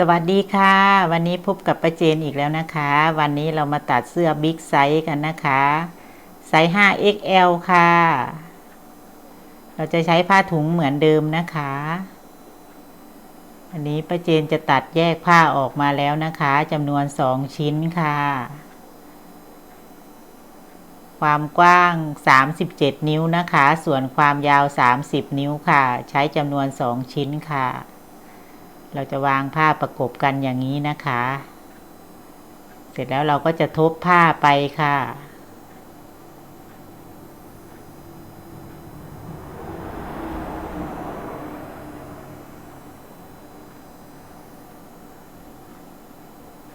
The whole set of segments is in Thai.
สวัสดีค่ะ วันนี้พบกับป้าเจนอีกแล้วนะคะ วันนี้เรามาตัดเสื้อบิ๊กไซส์กันนะคะไซส์ 5XL ค่ะ เราจะใช้ผ้าถุงเหมือนเดิมนะคะ อันนี้ป้าเจนจะตัดแยกผ้าออกมาแล้วนะคะจำนวน 2 ชิ้นค่ะ ความกว้าง 37 นิ้วนะคะ ส่วนความยาว 30 นิ้วค่ะ ใช้จำนวน 2 ชิ้นค่ะ เราจะวางผ้าประกบกันอย่างนี้นะคะ เสร็จแล้วเราก็จะทบผ้าไปค่ะ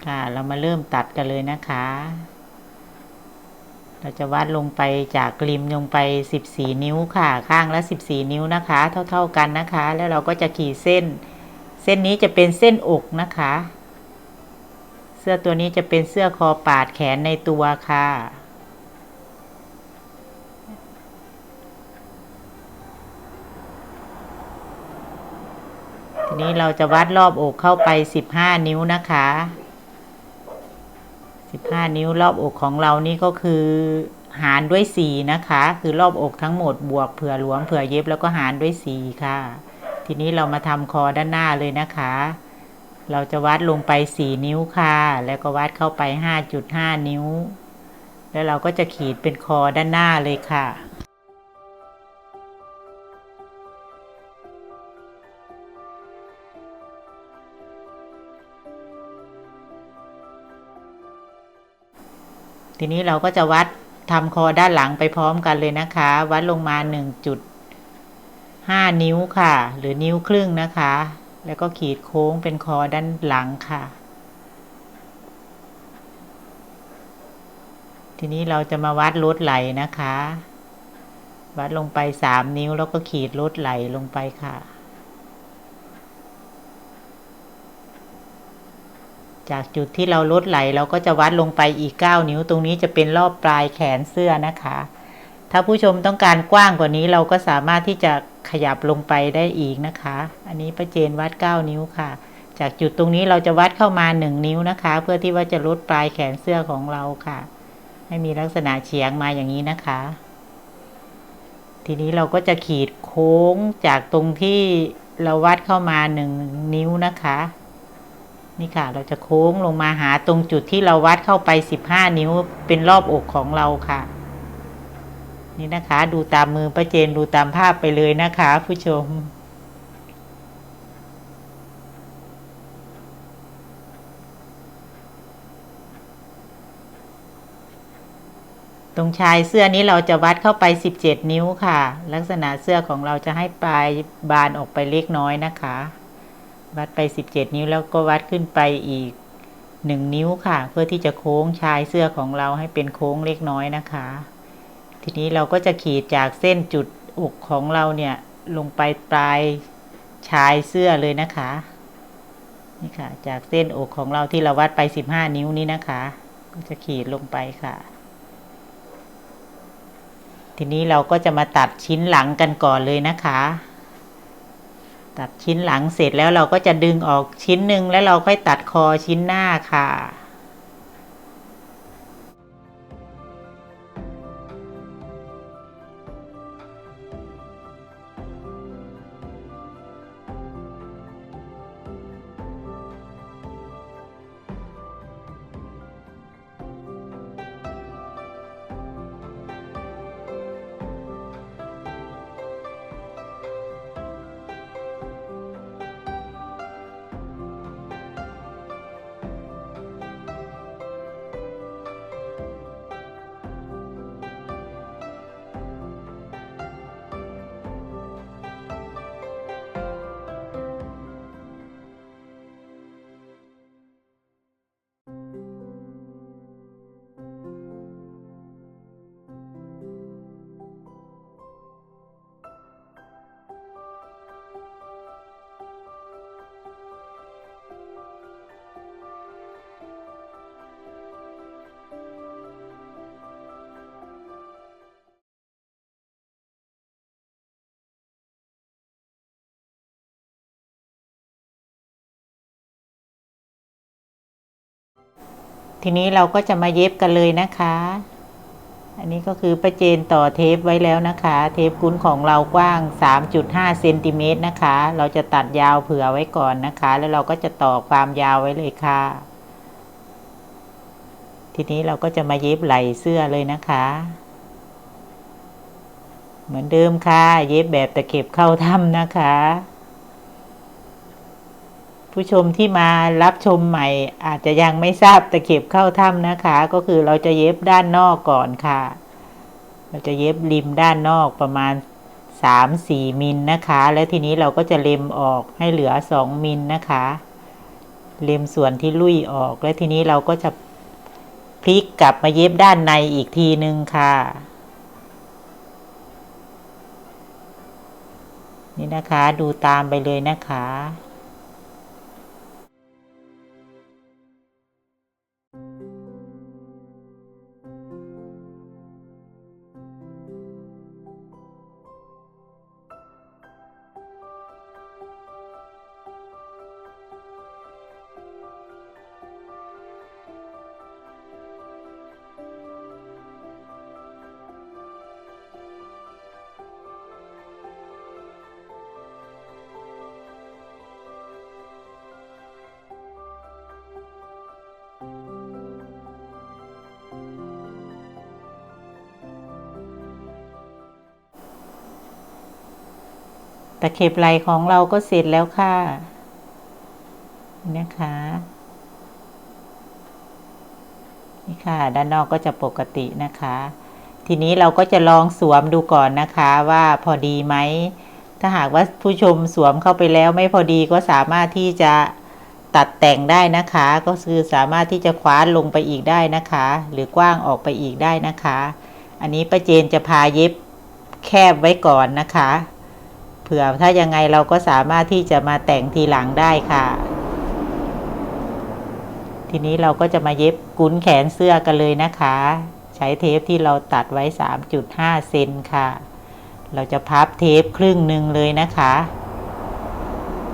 ค่ะ เรามาเริ่มตัดกันเลยนะคะ เราจะวัดลงไปจากริมลงไป 14 นิ้วค่ะ ข้างละ 14 นิ้วนะคะ เท่า ๆกันนะคะ แล้วเราก็จะขีดเส้น เส้นนี้จะเป็นเส้นอกนะคะ เสื้อตัวนี้จะเป็นเสื้อคอปาดแขนในตัวค่ะ ทีนี้เราจะวัดรอบอกเข้าไป 15 นิ้วนะคะ 15 นิ้วรอบอกของเรานี่ก็คือหารด้วย 4 นะคะ คือรอบอกทั้งหมดบวกเผื่อหลวมเผื่อเย็บแล้วก็หารด้วย 4 ค่ะ ทีนี้เรามาทำคอด้านหน้าเลยนะคะ เราจะวัดลงไป 4 นิ้วค่ะ แล้วก็วัดเข้าไป 5.5 นิ้ว แล้วเราก็จะขีดเป็นคอด้านหน้าเลยค่ะทีนี้เราก็จะวัดทำคอด้านหลังไปพร้อมกันเลยนะคะ วัดลงมา 1.5 นิ้วค่ะ หรือนิ้วครึ่งนะคะ แล้วก็ขีดโค้งเป็นคอด้านหลังค่ะ ทีนี้เราจะมาวัดลดไหลนะคะ วัดลงไป 3 นิ้วแล้วก็ขีดลดไหลลงไปค่ะ จากจุดที่เราลดไหลเราก็จะวัดลงไปอีก 9 นิ้วตรงนี้จะเป็นรอบปลายแขนเสื้อนะคะถ้าผู้ชมต้องการกว้างกว่านี้เราก็สามารถที่จะ ขยับลงไปได้อีกนะคะ อันนี้ประเจนวัด 9 นิ้วค่ะ จากจุดตรงนี้เราจะวัดเข้ามา 1 นิ้วนะคะ เพื่อที่ว่าจะลดปลายแขนเสื้อของเราค่ะ ให้มีลักษณะเฉียงมาอย่างนี้นะคะ ทีนี้เราก็จะขีดโค้งจากตรงที่เราวัดเข้ามา 1 นิ้วนะคะนี่ค่ะ เราจะโค้งลงมาหาตรงจุดที่เราวัดเข้าไป 15 นิ้วเป็นรอบอกของเราค่ะ นี่นะคะ ดูตามมือป้าเจนดูตามภาพไปเลยนะคะ ผู้ชม ตรงชายเสื้อนี้เราจะวัดเข้าไป 17 นิ้วค่ะ ลักษณะเสื้อของเราจะให้ปลายบานออกไปเล็กน้อยนะคะ วัดไป 17 นิ้วแล้วก็วัดขึ้นไปอีก1นิ้วค่ะ เพื่อที่จะโค้งชายเสื้อของเราให้เป็นโค้งเล็กน้อยนะคะ ทีนี้เราก็จะขีดจากเส้นจุดอกของเราเนี่ยลงไปปลายชายเสื้อเลยนะคะนี่ค่ะ จากเส้นอกของเราที่เราวัดไป 15 นิ้วนี้นะคะ ก็จะขีดลงไปค่ะ ทีนี้เราก็จะมาตัดชิ้นหลังกันก่อนเลยนะคะ ตัดชิ้นหลังเสร็จแล้วเราก็จะดึงออกชิ้นหนึ่งแล้วเราค่อยตัดคอชิ้นหน้าค่ะ ทีนี้เราก็จะมาเย็บกันเลยนะคะ อันนี้ก็คือประเจนต่อเทปไว้แล้วนะคะ เทปกุ้นของเรากว้าง 3.5เซนติเมตรนะคะ เราจะตัดยาวเผื่อไว้ก่อนนะคะ แล้วเราก็จะต่อความยาวไว้เลยค่ะ ทีนี้เราก็จะมาเย็บไหล่เสื้อเลยนะคะ เหมือนเดิมค่ะ เย็บแบบตะเข็บเข้าถ้ำนะคะ ผู้ชมที่มารับชมใหม่ อาจจะยังไม่ทราบตะเข็บเข้าถ้ำนะคะ ก็คือเราจะเย็บด้านนอกก่อนค่ะ เราจะเย็บริมด้านนอกประมาณ 3-4 มิลนะคะ แล้วทีนี้เราก็จะเล็มออกให้เหลือ 2 มิลนะคะ เล็มส่วนที่ลุยออก แล้วทีนี้เราก็จะพลิกกลับมาเย็บด้านในอีกทีนึงค่ะ นี่นะคะดูตามไปเลยนะคะ ตะเข็บไหลของเราก็เสร็จแล้วค่ะ นะคะ นี่ค่ะ ด้านนอกก็จะปกตินะคะ ทีนี้เราก็จะลองสวมดูก่อนนะคะว่าพอดีไหม ถ้าหากว่าผู้ชมสวมเข้าไปแล้วไม่พอดีก็สามารถที่จะตัดแต่งได้นะคะ ก็คือสามารถที่จะคว้านลงไปอีกได้นะคะ หรือกว้างออกไปอีกได้นะคะ อันนี้ป้าเจนจะพาเย็บแคบไว้ก่อนนะคะ เผื่อถ้ายังไงเราก็สามารถที่จะมาแต่งทีหลังได้ค่ะ ทีนี้เราก็จะมาเย็บกุ้นแขนเสื้อกันเลยนะคะ ใช้เทปที่เราตัดไว้ 3.5 เซนค่ะ เราจะพับเทปครึ่งหนึ่งเลยนะคะ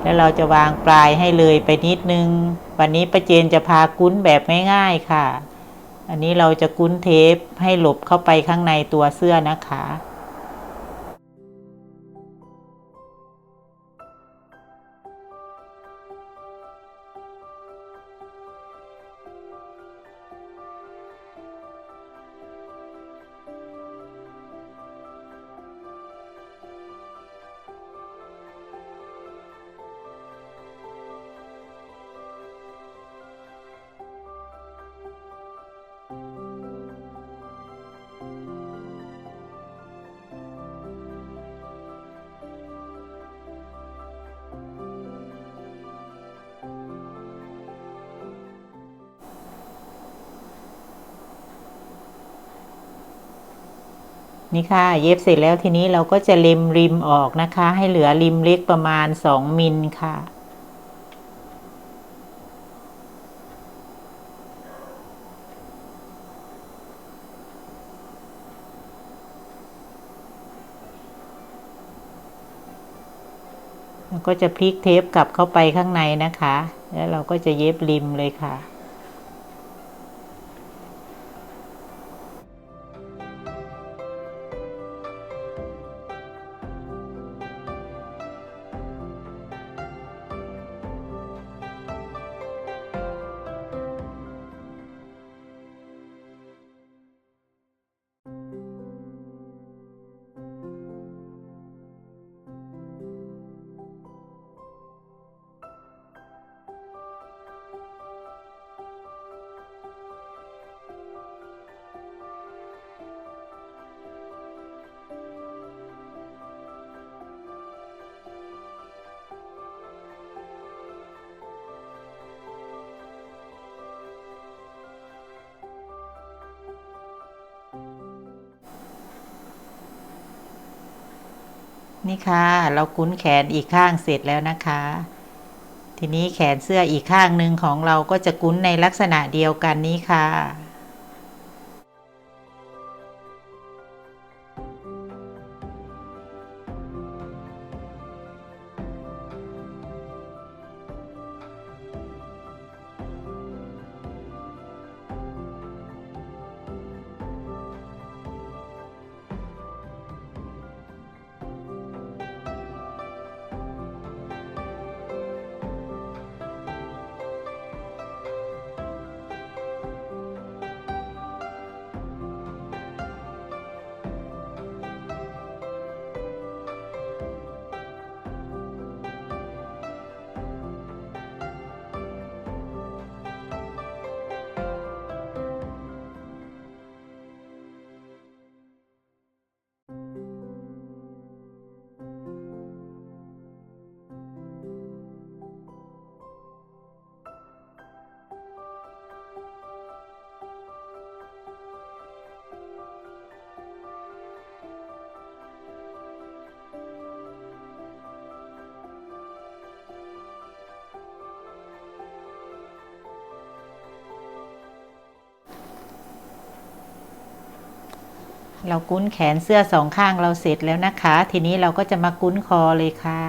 แล้วเราจะวางปลายให้เลยไปนิดนึง วันนี้ประเจนจะพากุ้นแบบง่ายๆค่ะ อันนี้เราจะกุ้นเทปให้หลบเข้าไปข้างในตัวเสื้อนะคะ นี่ค่ะ เย็บเสร็จแล้วทีนี้เราก็จะเล็มริมออกนะคะ ให้เหลือริมเล็กประมาณ 2 มิลค่ะ แล้วก็จะพลิกเทปกลับเข้าไปข้างในนะคะ แล้วเราก็จะเย็บริมเลยค่ะ นี่ค่ะ เรากุ้นแขนอีกข้างเสร็จแล้วนะคะ ทีนี้แขนเสื้ออีกข้างหนึ่งของเราก็จะกุ้นในลักษณะเดียวกันนี้ค่ะ เรากุ้นแขนเสื้อสองข้างเราเสร็จแล้วนะคะ ทีนี้เราก็จะมากุ้นคอเลยค่ะ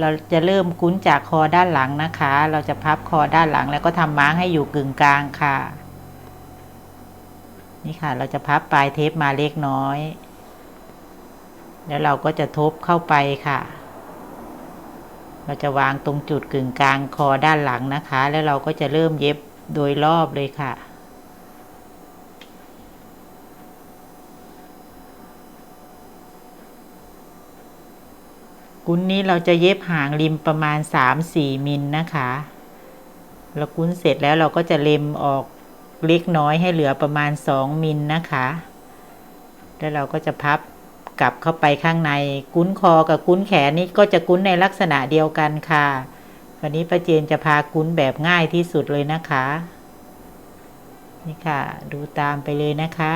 เราจะเริ่มกุ้นจากคอด้านหลังนะคะ เราจะพับคอด้านหลังแล้วก็ทำม้างให้อยู่กึ่งกลางค่ะ นี่ค่ะ เราจะพับปลายเทปมาเล็กน้อย แล้วเราก็จะทบเข้าไปค่ะ เราจะวางตรงจุดกึ่งกลางคอด้านหลังนะคะ แล้วเราก็จะเริ่มเย็บโดยรอบเลยค่ะ กุ้นนี้เราจะเย็บหางริมประมาณ 3-4 มิลนะคะเรากุ้นเสร็จแล้วเราก็จะเล็มออกเล็กน้อยให้เหลือประมาณ 2 มิลนะคะ แล้วเราก็จะพับกลับเข้าไปข้างใน กุ้นคอกับกุ้นแขนนี่ก็จะกุ้นในลักษณะเดียวกันค่ะ วันนี้ป้าเจนจะพากุ้นแบบง่ายที่สุดเลยนะคะ นี่ค่ะ ดูตามไปเลยนะคะ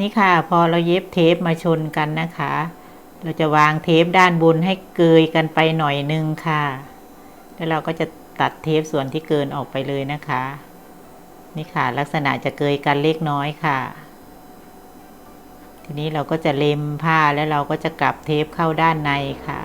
นี่ค่ะพอเราเย็บเทปมาชนกันนะคะ เราจะวางเทปด้านบนให้เกยกันไปหน่อยนึงค่ะ แล้วเราก็จะตัดเทปส่วนที่เกินออกไปเลยนะคะ นี่ค่ะลักษณะจะเกยกันเล็กน้อยค่ะ ทีนี้เราก็จะเล็มผ้าแล้วเราก็จะกลับเทปเข้าด้านในค่ะ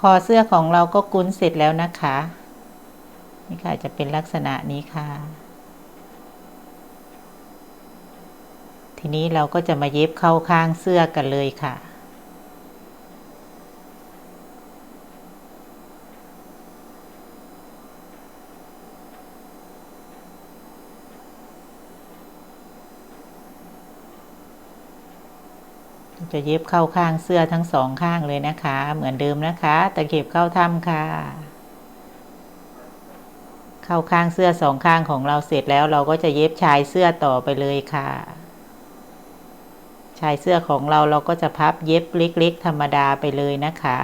คอเสื้อของเราก็กุ้นเสร็จแล้วนะคะ นี่ค่ะจะเป็นลักษณะนี้ค่ะ ทีนี้เราก็จะมาเย็บเข้าข้างเสื้อกันเลยค่ะ จะเย็บเข้าข้างเสื้อทั้งสองข้างเลยนะคะ เหมือนเดิมนะคะตะเข็บเข้าถ้ำค่ะ เข้าข้างเสื้อสองข้างของเราเสร็จแล้วเราก็จะเย็บชายเสื้อต่อไปเลยค่ะชายเสื้อของเราเราก็จะพับเย็บเล็ก ๆ ธรรมดาไปเลยนะคะ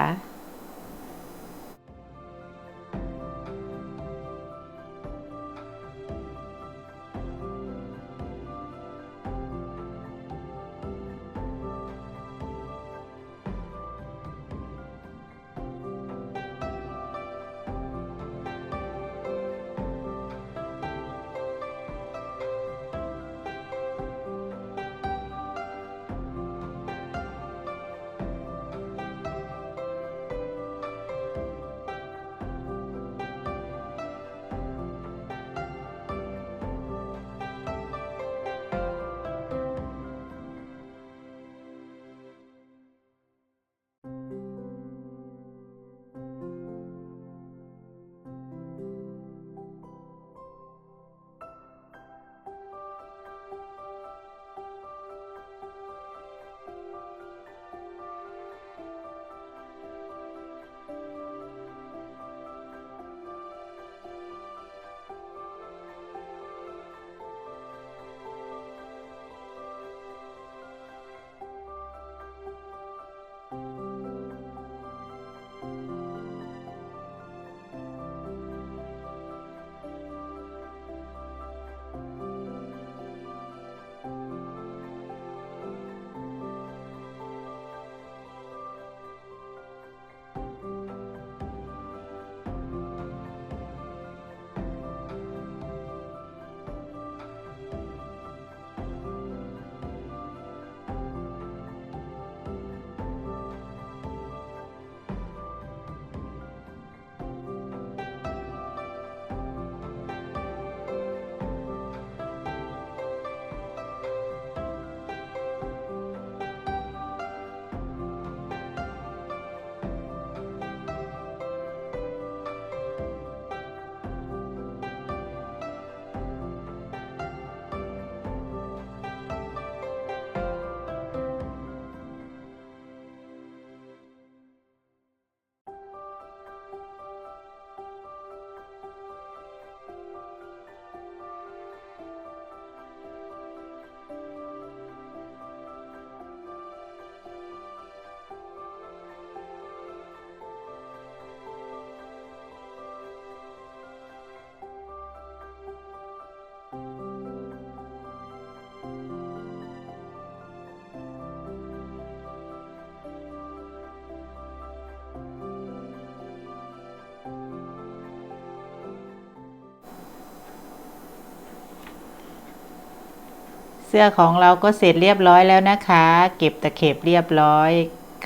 สื้อของเราก็เสร็จเรียบร้อยแล้วนะคะ เก็บตะเข็บเรียบร้อย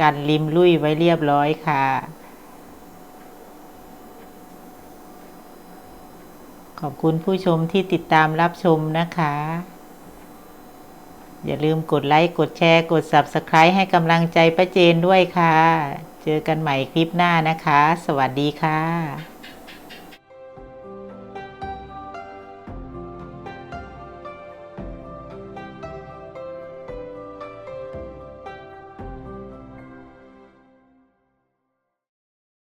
กันริมลุยไว้เรียบร้อยค่ะ ขอบคุณผู้ชมที่ติดตามรับชมนะคะ อย่าลืมกดไลค์ กดแชร์ กด Subscribe ให้กำลังใจป้าเจนด้วยค่ะ เจอกันใหม่คลิปหน้านะคะ สวัสดีค่ะ